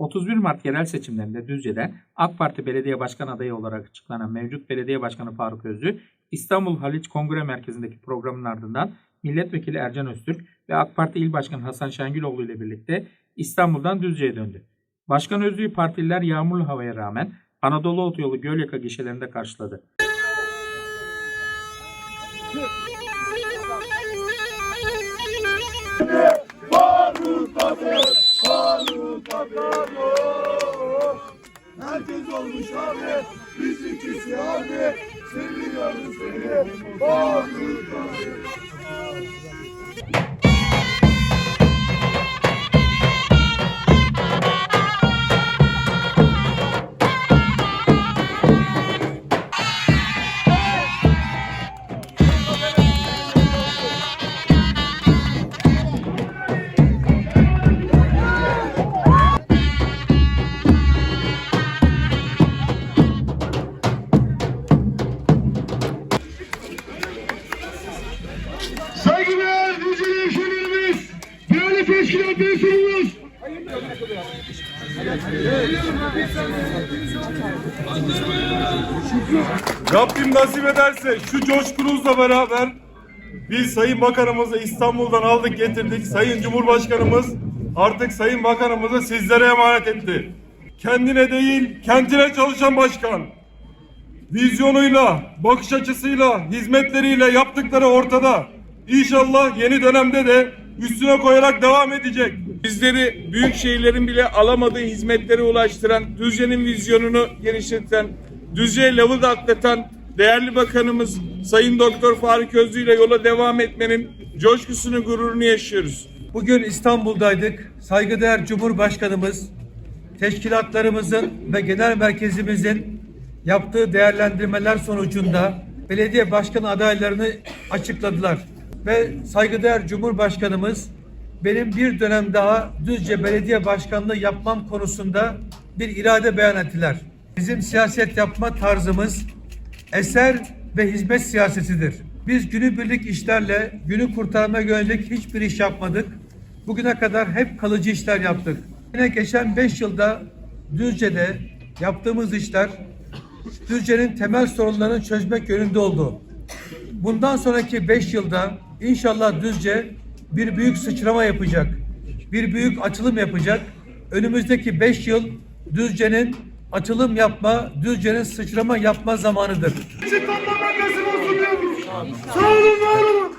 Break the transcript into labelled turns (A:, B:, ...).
A: 31 Mart yerel seçimlerinde Düzce'de AK Parti Belediye Başkan adayı olarak açıklanan mevcut Belediye Başkanı Faruk Özlü, İstanbul Haliç Kongre Merkezi'ndeki programın ardından Milletvekili Ercan Öztürk ve AK Parti İl Başkanı Hasan Şengüloğlu ile birlikte İstanbul'dan Düzce'ye döndü. Başkan Özlü'yü partililer yağmurlu havaya rağmen Anadolu Otoyolu Gölyaka gişelerinde karşıladı.
B: Abi, bizimkisi abi, seviyoruz seni, Faruk abi. Değerli teşkilat mensubumuz,
C: Rabbim nasip ederse şu coşkunuzla beraber biz Sayın Bakanımızı İstanbul'dan aldık getirdik. Sayın Cumhurbaşkanımız artık Sayın Bakanımızı sizlere emanet etti. Kendine değil kentine çalışan başkan. Vizyonuyla, bakış açısıyla, hizmetleriyle yaptıkları ortada. İnşallah yeni dönemde de üstüne koyarak devam edecek.
D: Bizleri büyük şehirlerin bile alamadığı hizmetlere ulaştıran, Düzce'nin vizyonunu genişleten, Düzce'ye lavı da atlatan değerli bakanımız Sayın Doktor Faruk Özlü ile yola devam etmenin coşkusunu, gururunu yaşıyoruz.
E: Bugün İstanbul'daydık. Saygıdeğer Cumhurbaşkanımız, teşkilatlarımızın ve genel merkezimizin yaptığı değerlendirmeler sonucunda belediye başkan adaylarını açıkladılar. Ve saygıdeğer Cumhurbaşkanımız benim bir dönem daha Düzce Belediye Başkanlığı yapmam konusunda bir irade beyan ettiler. Bizim siyaset yapma tarzımız eser ve hizmet siyasetidir. Biz günübirlik işlerle günü kurtarma yönelik hiçbir iş yapmadık. Bugüne kadar hep kalıcı işler yaptık. Yine geçen beş yılda Düzce'de yaptığımız işler Düzce'nin temel sorunlarını çözmek yönünde oldu. Bundan sonraki beş yılda inşallah Düzce bir büyük sıçrama yapacak. Bir büyük açılım yapacak. Önümüzdeki beş yıl Düzce'nin açılım yapma, Düzce'nin sıçrama yapma zamanıdır.
B: Sağ olun, var olun.